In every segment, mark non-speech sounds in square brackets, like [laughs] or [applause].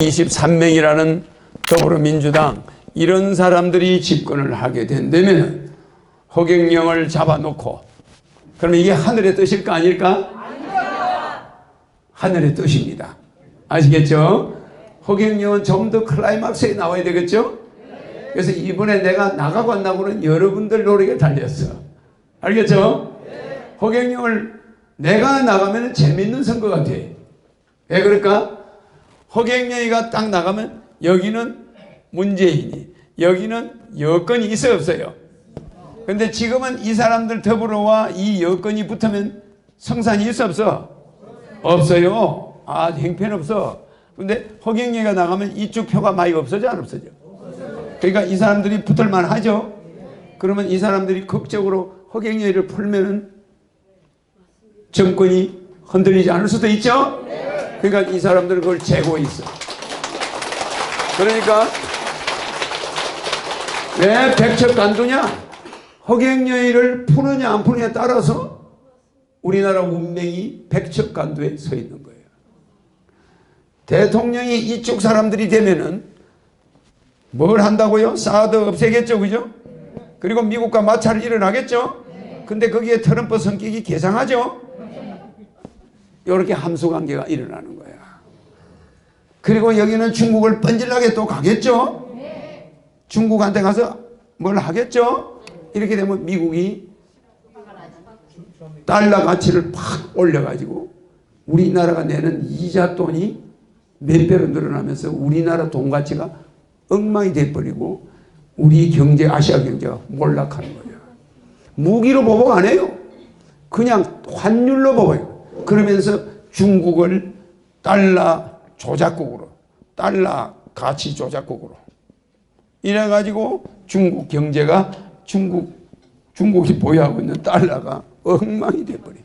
23명이라는 더불어민주당 이런 사람들이 집권을 하게 된다면 허경영을 잡아놓고 그러면 이게 하늘의 뜻일까 아닐까? 하늘의 뜻입니다. 아시겠죠? 허경영은 좀 더 클라이막스에 나와야 되겠죠? 그래서 이번에 내가 나가고 안 나고는 여러분들 노력에 달렸어. 알겠죠? 허경영을 내가 나가면 재밌는 선거가 돼. 왜 그럴까? 허경영이가 딱 나가면 여기는 문재인이, 여기는 여건이 있어 없어요. 근데 지금은 이 사람들 더불어와 이 여건이 붙으면 성산이 있어 없어? 없어요. 아, 행편없어. 근데 허경영이가 나가면 이쪽 표가 많이 없어져 안 없어져? 그러니까 이 사람들이 붙을만 하죠. 그러면 이 사람들이 극적으로 허경영이를 풀면은 정권이 흔들리지 않을 수도 있죠. 그러니까 이 사람들은 그걸 재고 있어. 그러니까 왜 백척 간두냐? 허경영이를 푸느냐 안 푸느냐에 따라서 우리나라 운명이 백척 간두에 서 있는 거예요. 대통령이 이쪽 사람들이 되면은 뭘 한다고요? 사드 없애겠죠, 그죠? 그리고 미국과 마찰이 일어나겠죠? 근데 거기에 트럼프 성격이 개상하죠? 이렇게 함수 관계가 일어나는 거야. 그리고 여기는 중국을 뻔질나게 또 가겠죠? 중국한테 가서 뭘 하겠죠? 이렇게 되면 미국이 달러 가치를 팍 올려가지고 우리나라가 내는 이자 돈이 몇 배로 늘어나면서 우리나라 돈 가치가 엉망이 돼버리고 우리 경제, 아시아 경제가 몰락하는 거예요. 무기로 보복 안 해요. 그냥 환율로 보복해요. 그러면서 중국을 달러 조작국으로, 달러 가치 조작국으로. 이래 가지고 중국 경제가 중국, 중국이 보유하고 있는 달러가 엉망이 돼버려.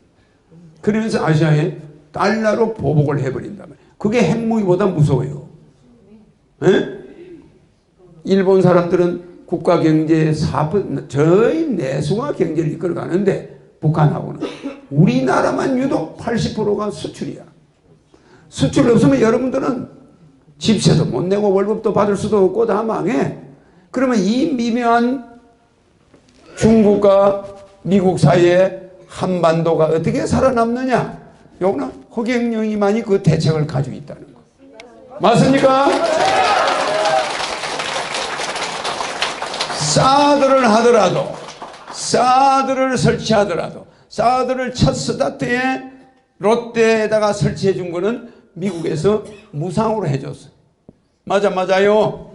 그러면서 아시아에 달러로 보복을 말이에요. 그게 핵무기보다 무서워요. 에? 일본 사람들은 국가 경제의 4%, 저희 내수가 경제를 이끌어가는데 북한하고는 우리나라만 유독 80%가 수출이야. 수출 없으면 여러분들은 집세도 못 내고 월급도 받을 수도 없고 다 망해. 그러면 이 미묘한 중국과 미국 사이에 한반도가 어떻게 살아남느냐? 요거는 허경영이만이 그 대책을 가지고 있다는 거. 맞습니까? 사드를 하더라도 사드를 설치하더라도 사드를 첫 스타트에 롯데에다가 설치해 준 거는 미국에서 무상으로 해줬어. 맞아 맞아요.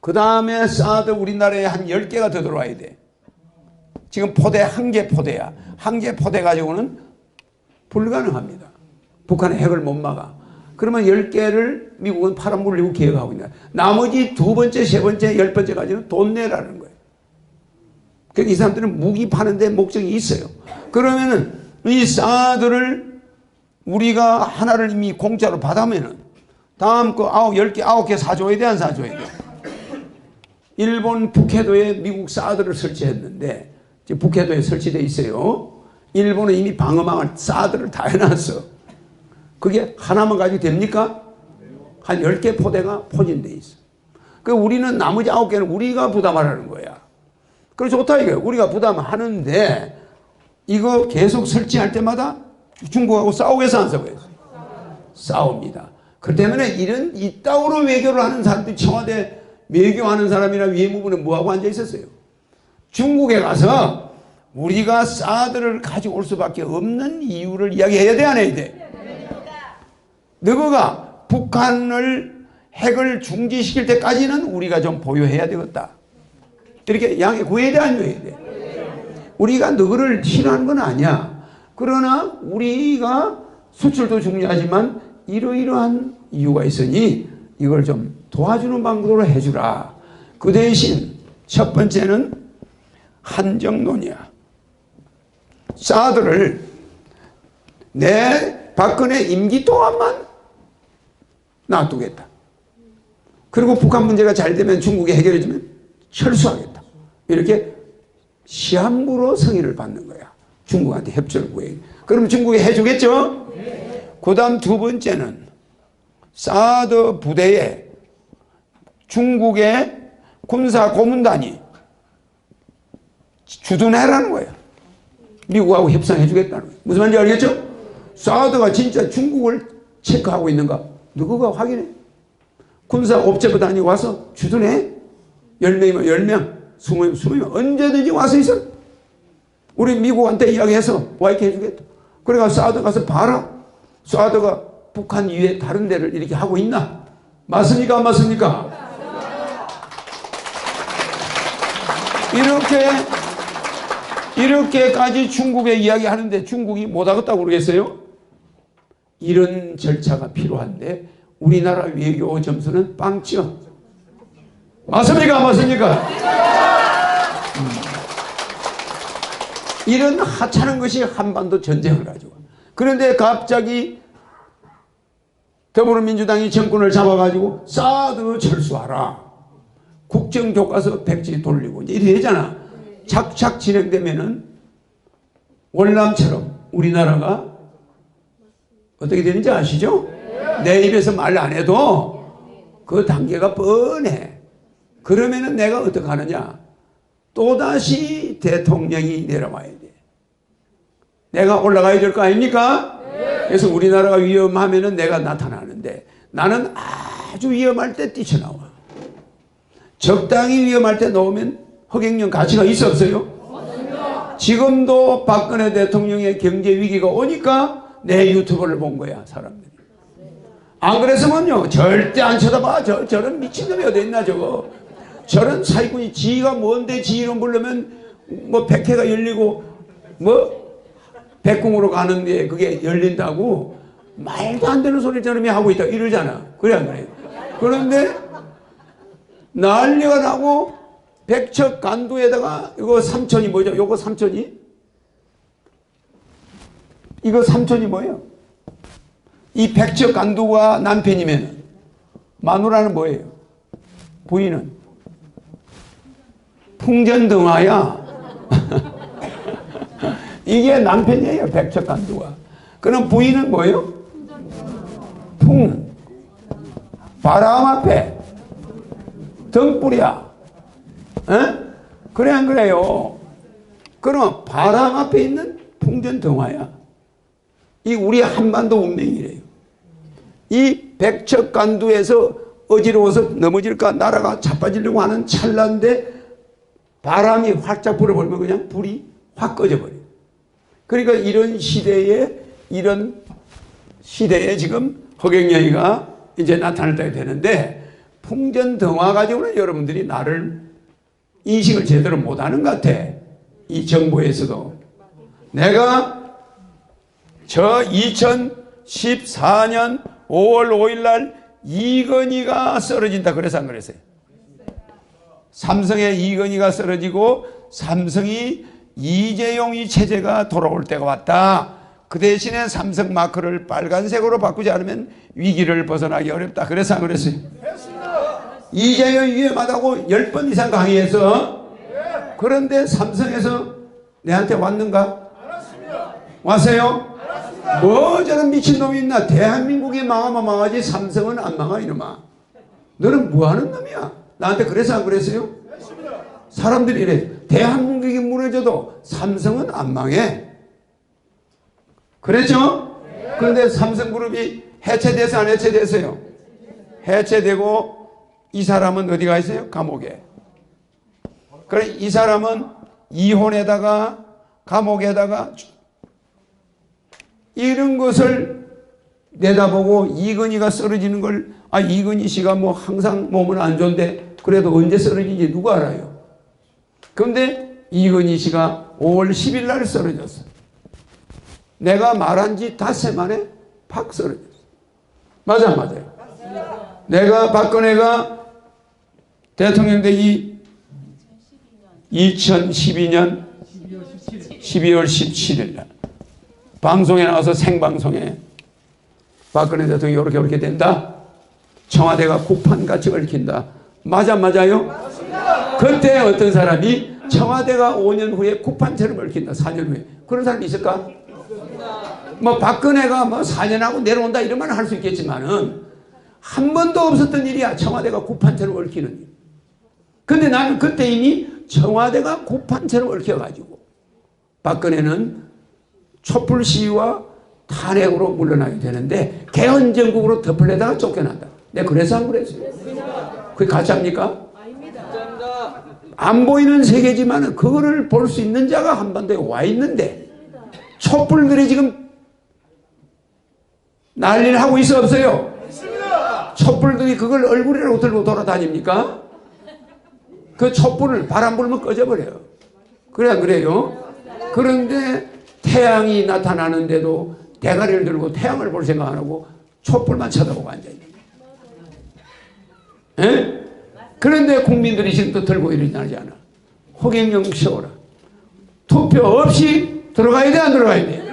그 다음에 사드 우리나라에 한 10개가 더 들어와야 돼. 지금 포대 한 개 포대야. 한 개 포대 가지고는 불가능합니다. 북한의 핵을 못 막아. 그러면 10개를 미국은 팔아먹으려고 계획하고 있는 거야. 나머지 두 번째, 세 번째, 열 번째까지는 돈 내라는. 그러니까 이 사람들은 무기 파는데 목적이 있어요. 그러면은 이 사드를 우리가 하나를 이미 공짜로 받으면은 다음 거 아홉, 열 개, 아홉 개 사줘야 돼, 안 사줘야 돼? 일본 북해도에 미국 사드를 설치했는데 지금 북해도에 설치되어 있어요. 일본은 이미 방어망을 사드를 다 해놨어. 그게 하나만 가지고 됩니까? 한 10개 포대가 포진돼 있어. 그 우리는 나머지 9개는 우리가 부담하라는 거야. 그래 좋다 이거예요. 우리가 부담하는데 이거 계속 설치할 때마다 중국하고 싸우겠어 안 싸우겠어? 싸웁니다. 그 때문에 이런 이따구로 외교를 하는 사람들이 청와대 외교하는 사람이나 외무부는 뭐하고 앉아 있었어요? 중국에 가서 우리가 사드를 가지고 올 수밖에 없는 이유를 이야기해야 돼, 안 해야 돼? 너가 북한을 핵을 중지시킬 때까지는 우리가 좀 보유해야 되겠다. 이렇게 양해 구해야 구해야 돼? 우리가 너를 싫어하는 건 아니야. 그러나 우리가 수출도 중요하지만 이러이러한 이유가 있으니 이걸 좀 도와주는 방법으로 해주라. 그 대신 첫 번째는 한정론이야. 사드를 내 박근혜 임기 동안만 놔두겠다. 그리고 북한 문제가 잘 되면 중국이 해결해주면 철수하겠다. 이렇게 시한부로 성의를 받는 거야. 중국한테 협조를 구해. 그럼 중국이 해주겠죠? 그 다음 두 번째는 사드 부대에 중국의 군사 고문단이 주둔해라는 거예요. 미국하고 협상해 주겠다는 거예요. 무슨 말인지 알겠죠? 사드가 진짜 중국을 체크하고 있는가? 누구가 확인해? 군사 옵저버단이 와서 주둔해? 10명이면 10명, 20명, 20명 언제든지 와서 있어. 우리 미국한테 이야기해서 와이게 해주겠다. 그래가 사드 가서 봐라. 사드가 북한 이외에 다른 데를 이렇게 하고 있나? 맞습니까? 안 맞습니까? 이렇게 이렇게까지 중국에 이야기하는데 중국이 못하겠다고 그러겠어요? 이런 절차가 필요한데 우리나라 외교 점수는 빵점. 맞습니까? 안 맞습니까? 음. 이런 하찮은 것이 한반도 전쟁을 가지고. 그런데 갑자기 더불어민주당이 정권을 잡아가지고 사드 철수하라. 국정교과서 백지 돌리고 이제 이렇게 되잖아. 착착 진행되면은 월남처럼 우리나라가 어떻게 되는지 아시죠? 내 입에서 말 안 해도 그 단계가 뻔해. 그러면은 내가 어떻게 하느냐? 또다시 대통령이 내려와야 돼. 내가 올라가야 될 거 아닙니까? 그래서 우리나라가 위험하면은 내가 나타나는데 나는 아주 위험할 때 뛰쳐나와. 적당히 위험할 때 넣으면 허경영 가치가 있어 없어요? 지금도 박근혜 대통령의 경제 위기가 오니까 내 유튜브를 본 거야 사람들이. 안 그랬으면요 절대 안 쳐다봐. 저, 저런 미친놈이 어디 있나 저거. 저런 사기꾼이 지가 뭔데 지 이름 부르면 뭐 백회가 열리고 뭐 백궁으로 가는데 그게 열린다고 말도 안 되는 소리 저놈이 하고 있다 이러잖아. 그래 안 그래? 그런데 난리가 나고 백척 간두에다가 이거 삼천이 뭐죠? 요거 삼천이? 이거 삼천이 뭐예요? 이 백척 간두가 남편이면 마누라는 뭐예요? 부인은 풍전등화야. [laughs] 이게 남편이에요. 백척 간두가. 그럼 부인은 뭐예요? 풍. 바람 앞에 등불이야. 에? 그래 안 그래요? 그럼 바람 앞에 있는 풍전등화야. 이 우리 한반도 운명이래요. 이 백척간두에서 어지러워서 넘어질까 나라가 자빠지려고 하는 찰나인데 바람이 활짝 불어버리면 그냥 불이 확 꺼져버려요. 그러니까 이런 시대에 이런 시대에 지금 허경영이가 이제 나타날 때가 되는데 풍전등화 가지고는 여러분들이 나를 인식을 제대로 못하는 것 같아. 이 정부에서도. 내가 저 2014년 5월 5일 날 이건희가 쓰러진다 그래서 안 그랬어요. 삼성의 이건희가 쓰러지고 삼성이 이재용 이 체제가 돌아올 때가 왔다. 그 대신에 삼성 마크를 빨간색으로 바꾸지 않으면 위기를 벗어나기 어렵다. 그래서 안 그랬어요. 이재용이 위험하다고 10번 이상 강의해서 그런데 삼성에서 내한테 왔는가? 왔어요? 뭐 저런 미친놈이 있나? 대한민국이 망하면 망하지 삼성은 안 망하 이놈아. 너는 뭐 하는 놈이야? 나한테 그래서 안 그랬어요? 사람들이 이래. 대한민국이 무너져도 삼성은 안 망해. 그랬죠? 그런데 삼성그룹이 해체돼서 안 해체됐어요? 해체되고 이 사람은 어디 가 있어요? 감옥에. 그래 이 사람은 이혼에다가 감옥에다가 이런 것을 내다보고 이건희가 쓰러지는 걸, 아, 이건희 씨가 뭐 항상 몸은 안 좋은데 그래도 언제 쓰러진지 누가 알아요? 그런데 이건희 씨가 5월 10일 날 쓰러졌어. 내가 말한 지 닷새 만에 팍 쓰러졌어. 맞아, 맞아요. 내가 박근혜가 대통령 되기 2012년 12월 17일 날 방송에 나와서 생방송에 박근혜 대통령이 이렇게 이렇게 된다. 청와대가 국판같이 얽힌다. 맞아 맞아요? 그때 어떤 사람이 청와대가 5년 후에 국판처럼 얽힌다. 4년 후에. 그런 사람 있을까? 뭐 박근혜가 뭐 4년하고 내려온다 이런 말은 할 수 있겠지만은 한 번도 없었던 일이야. 청와대가 구판처럼 얽히는 일. 근데 나는 그때 이미 청와대가 구판처럼 얽혀가지고 박근혜는 촛불 시위와 탄핵으로 물러나게 되는데 개헌정국으로 덮으려다가 쫓겨난다. 내가 그래서 안 그랬어요. 그게 가짜입니까? 안 보이는 세계지만 그거를 볼 수 있는 자가 한반도에 와 있는데 촛불들이 지금 난리를 하고 있어 없어요? 촛불들이 그걸 얼굴이라고 들고 돌아다닙니까? 그 촛불을 바람 불면 꺼져버려요. 그래 안 그래요? 그런데 태양이 나타나는데도 대가리를 들고 태양을 볼 생각 안 하고 촛불만 쳐다보고 앉아있는 거예요. 예? 그런데 국민들이 지금 또 들고 일어나지 않아. 호갱령 세워라. 투표 없이 들어가야 돼, 안 들어가야 돼?